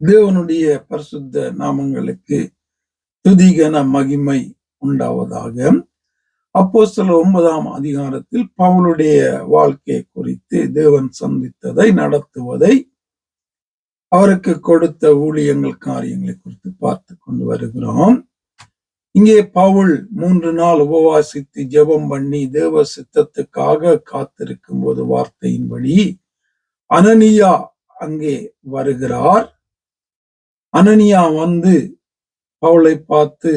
தேவனுடைய பரிசுத்த நாமங்களுக்கு துதிகன மகிமை உண்டாவதாக. அப்போ சில ஒன்பதாம் அதிகாரத்தில் பவுலுடைய வாழ்க்கை குறித்து தேவன் சந்தித்ததை நடத்துவதை அவருக்கு கொடுத்த ஊழியங்கள் காரியங்களை குறித்து பார்த்து கொண்டு வருகிறோம். இங்கே பவுல் மூன்று நாள் உபவாசித்து ஜெபம் பண்ணி தேவ சித்தத்துக்காக காத்திருக்கும் போது வார்த்தையின்படி அனனியா அங்கே வருகிறார். அனனியா வந்து பவுலை பார்த்து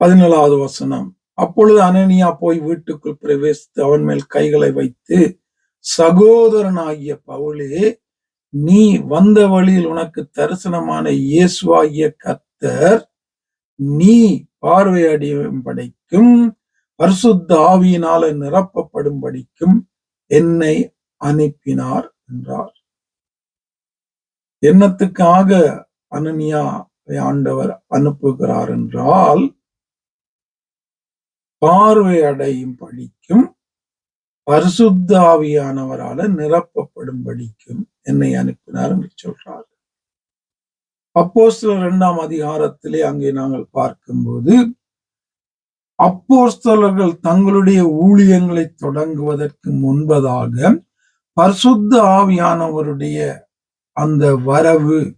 பதினேழாவது வசனம் அப்பொழுது அனனியா போய் வீட்டுக்குள் பிரவேசித்து அவன் மேல் கைகளை வைத்து சகோதரனாகிய பவுலே நீ வந்த வழியில் உனக்கு தரிசனமான இயேசுவாகிய கத்தர் நீ பார்வையடையும்படிக்கும் பரிசுத்த ஆவியினால நிரப்பப்படும்படிக்கும் என்னை அனுப்பினார் என்றார். என்னத்துக்காக அனனியா ஆண்டவர் அனுப்புகிறார் என்றால் பார்வை அடையும் படிக்கும் பரிசுத்த ஆவியானவரால நிரப்பப்படும் படிக்கும் என்னை அனுப்பினார் என்று சொல்றார் அப்போ சில இரண்டாம் அதிகாரத்திலே அங்கே நாங்கள் பார்க்கும்போது அப்போஸ்தலர்கள் தங்களுடைய ஊழியங்களை தொடங்குவதற்கு முன்பதாக பரிசுத்த ஆவியானவருடைய அந்த வரவு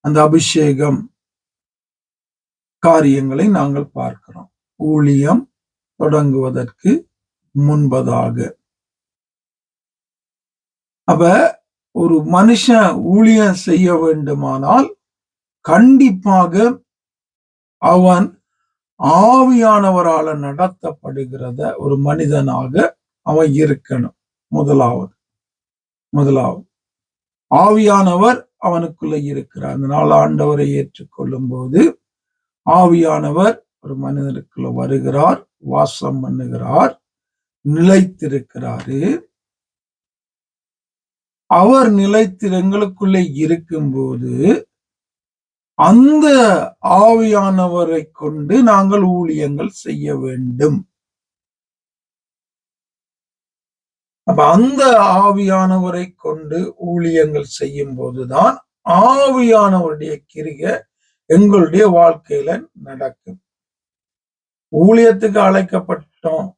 அந்த அபிஷேகம் காரியங்களை நாங்கள் பார்க்கிறோம். ஊழியம் தொடங்குவதற்கு முன்பதாக. அப்ப ஒரு மனுஷன் ஊழியம் செய்ய வேண்டுமானால் கண்டிப்பாக அவன் ஆவியானவரால நடத்தப்படுகிறத ஒரு மனிதனாக அவன் இருக்கணும். முதலாவது. முதலாவது. ஆவியானவர் அவனுக்குள்ள இருக்கிறார். அந்த நாள் ஆண்டவரை ஏற்றுக்கொள்ளும் போது ஆவியானவர் ஒரு மனிதனுக்குள்ள வருகிறார் வாசம் பண்ணுகிறார் நிலைத்திருக்கிறாரு. அவர் நிலைத்து எங்களுக்குள்ளே இருக்கும்போது அந்த ஆவியானவரை கொண்டு நாங்கள் ஊழியங்கள் செய்ய வேண்டும். அப்ப அந்த ஆவியானவரை கொண்டு ஊழியங்கள் செய்யும் போதுதான் ஆவியானவருடைய கிரிக எங்களுடைய வாழ்க்கையில நடக்கும். ஊழியத்துக்கு அழைக்கப்பட்டோம்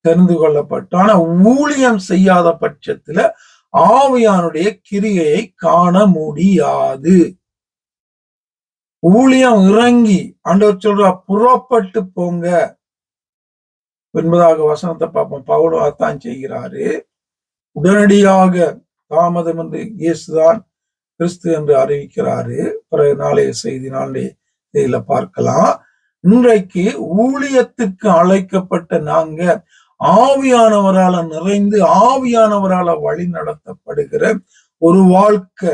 தெரிந்து கொள்ளப்பட்டோம். ஆனா ஊழியம் செய்யாத பட்சத்துல ஆவியானுடைய கிரியையை காண முடியாது. ஊழியம் இறங்கி ஆண்டவர் சொல்றா புறப்பட்டு போங்க. என்பதாக வசனத்தை பார்ப்போம். பவுலோ அதான் செய்கிறாரு. உடனடியாக தாமதம் என்று இயேசுதான் கிறிஸ்து என்று அறிவிக்கிறாரு. பிறகு நாளைய செய்தி நாளைய செய்தியில பார்க்கலாம். இன்றைக்கு ஊழியத்துக்கு அழைக்கப்பட்ட நாங்க ஆவியானவரால நிறைந்து ஆவியானவரால வழி நடத்தப்படுகிற ஒரு வாழ்க்கை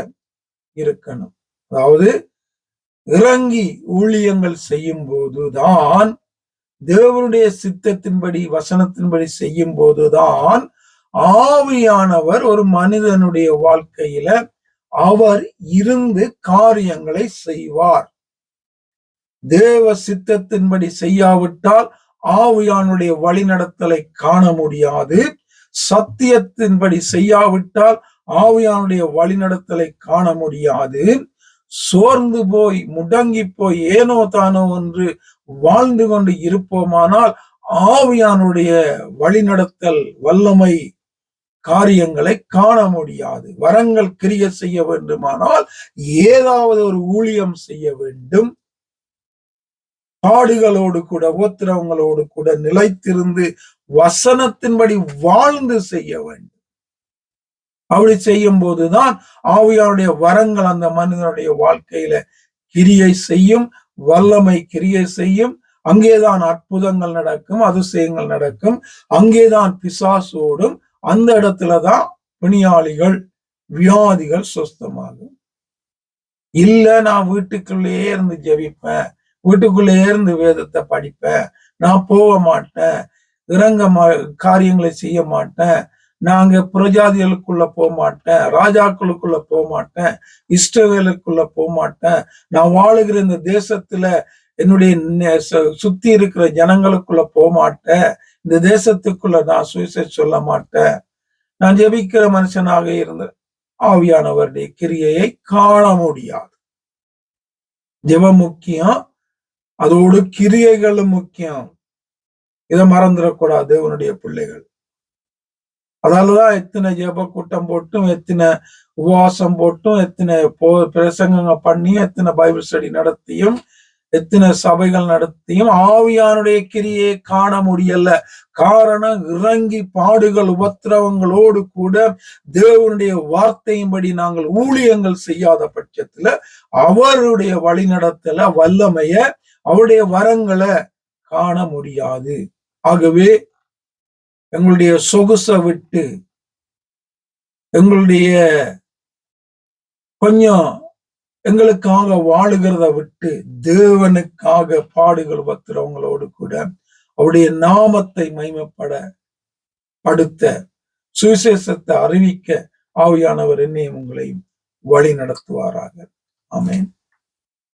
இருக்கணும். அதாவது இறங்கி ஊழியங்கள் செய்யும் போதுதான் தேவனுடைய சித்தத்தின்படி வசனத்தின்படி செய்யும் போதுதான் ஆவியானவர் ஒரு மனிதனுடைய வாழ்க்கையில அவர் இருந்து காரியங்களை செய்வார். தேவ சித்தத்தின்படி செய்யாவிட்டால் ஆவியானுடைய வழிநடத்தலை காண முடியாது. சத்தியத்தின்படி செய்யாவிட்டால் ஆவியானுடைய வழிநடத்தலை காண முடியாது. சோர்ந்து போய் முடங்கி போய் ஏனோ தானோ என்று வாழ்ந்து கொண்டு இருப்போமானால் ஆவியானுடைய வழிநடத்தல் வல்லமை காரியங்களை காண முடியாது. வரங்கள் கிரிய செய்ய வேண்டுமானால் ஏதாவது ஒரு ஊழியம் செய்ய வேண்டும். பாடுகளோடு கூட உபத்திரவங்களோடு கூட நிலைத்திருந்து வசனத்தின்படி வாழ்ந்து செய்ய வேண்டும். அப்படி செய்யும் போதுதான் ஆவியாருடைய வரங்கள் அந்த மனிதனுடைய வாழ்க்கையில கிரியை செய்யும். வல்லமை கிரியை செய்யும். அங்கேதான் அற்புதங்கள் நடக்கும் அதிசயங்கள் நடக்கும். அங்கேதான் பிசாசோடும் அந்த இடத்துலதான் பிணியாளிகள் வியாதிகள் சுஸ்தமாகும். இல்ல நான் வீட்டுக்குள்ளேயே இருந்து ஜெபிப்பேன். வீட்டுக்குள்ளேயே இருந்து வேதத்தை படிப்பேன். நான் போக மாட்டேன். இறங்க மா காரியங்களை செய்ய மாட்டேன். நாங்க புரஜாதிகளுக்குள்ள போக மாட்டேன் ராஜாக்களுக்குள்ள போக மாட்டேன் இஷ்டவேலுக்குள்ள போக மாட்டேன். நான் வாழுகிற இந்த தேசத்துல என்னுடைய சுத்தி இருக்கிற ஜனங்களுக்குள்ள போக மாட்டேன். இந்த தேசத்துக்குள்ள நான் சுயசை சொல்ல மாட்டேன். நான் ஜெபிக்கிற மனுஷனாக இருந்த ஆவியானவருடைய கிரியையை காண முடியாது. ஜெபம் முக்கியம். அதோடு கிரியைகளும் முக்கியம். இதை மறந்துடக்கூடாது உன்னுடைய பிள்ளைகள். அதாலதான் எத்தனை ஜெப கூட்டம் போட்டும் எத்தனை உபவாசம் போட்டும் எத்தனை போ பிரசங்கங்க பண்ணி எத்தனை பைபிள் ஸ்டடி நடத்தியும் எத்தனை சபைகள் நடத்தியும் ஆவியானுடைய கிரியை காண முடியல. காரணம் இறங்கி பாடுகள் உபத்திரவங்களோடு கூட தேவனுடைய வார்த்தையின்படி நாங்கள் ஊழியங்கள் செய்யாத பட்சத்துல அவருடைய வழிநடத்தல வல்லமைய அவருடைய வரங்களை காண முடியாது. ஆகவே எங்களுடைய சொகுசை விட்டு எங்களுடைய கொஞ்சம் எங்களுக்காக வாழுகிறத விட்டு தேவனுக்காக பாடுகள் பத்துறவங்களோடு கூட அவருடைய நாமத்தை மைமப்பட படுத்த சுவிசேஷத்தை அறிவிக்க ஆவியானவர் என்னையும் உங்களையும் வழி நடத்துவாராக ஆமென்.